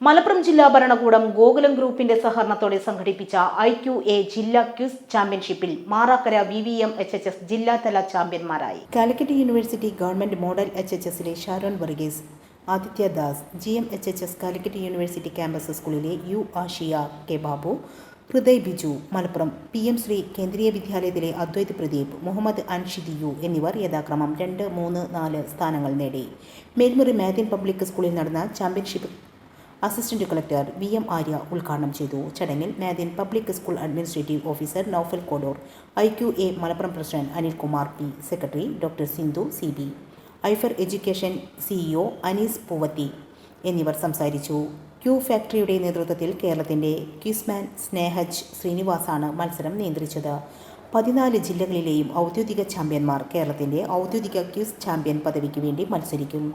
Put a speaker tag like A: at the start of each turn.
A: മലപ്പുറം ജില്ലാ ഭരണകൂടം ഗോകുലം ഗ്രൂപ്പിന്റെ സഹകരണത്തോടെ സംഘടിപ്പിച്ച ഐ ക്യു എ ജില്ലാ ക്യൂസ് ചാമ്പ്യൻഷിപ്പിൽ Marakkara V V M H H S ജില്ലാതല ചാമ്പ്യന്മാരായി. Calicut university government model H H എസിലെ Sharon Varghese Aditya Das G M H H S Calicut university campus സ്കൂളിലെ U Ashiya K Babu Hriday Biju Malappuram P M Shri Kendriya വിദ്യാലയത്തിലെ Advaith Pradeep Muhammad Anshid U എന്നിവർ യഥാക്രമം രണ്ട് മൂന്ന് നാല് സ്ഥാനങ്ങൾ നേടി. മേൽമുറി മാത്യൻ പബ്ലിക് സ്കൂളിൽ നടന്ന championship assistant collector V M Arya ഉദ്ഘാടനം ചെയ്തു. ചടങ്ങിൽ Mathin public school administrative officer Noufal Cawdor I Q A Malappuram president Anilkumar P secretary doctor Sindhu C B ഐഫർ education CEO Anees Poovathi എന്നിവർ സംസാരിച്ചു. ക്യൂ ഫാക്ടറിയുടെ നേതൃത്വത്തിൽ കേരളത്തിന്റെ ക്യൂസ്മാൻ സ്നേഹജ് ശ്രീനിവാസാണ് മത്സരം നിയന്ത്രിച്ചത്. പതിനാല് ജില്ലകളിലെയും ഔദ്യോഗിക ചാമ്പ്യന്മാർ കേരളത്തിന്റെ ഔദ്യോഗിക ക്യൂസ് ചാമ്പ്യൻ പദവിക്ക് വേണ്ടി മത്സരിക്കും.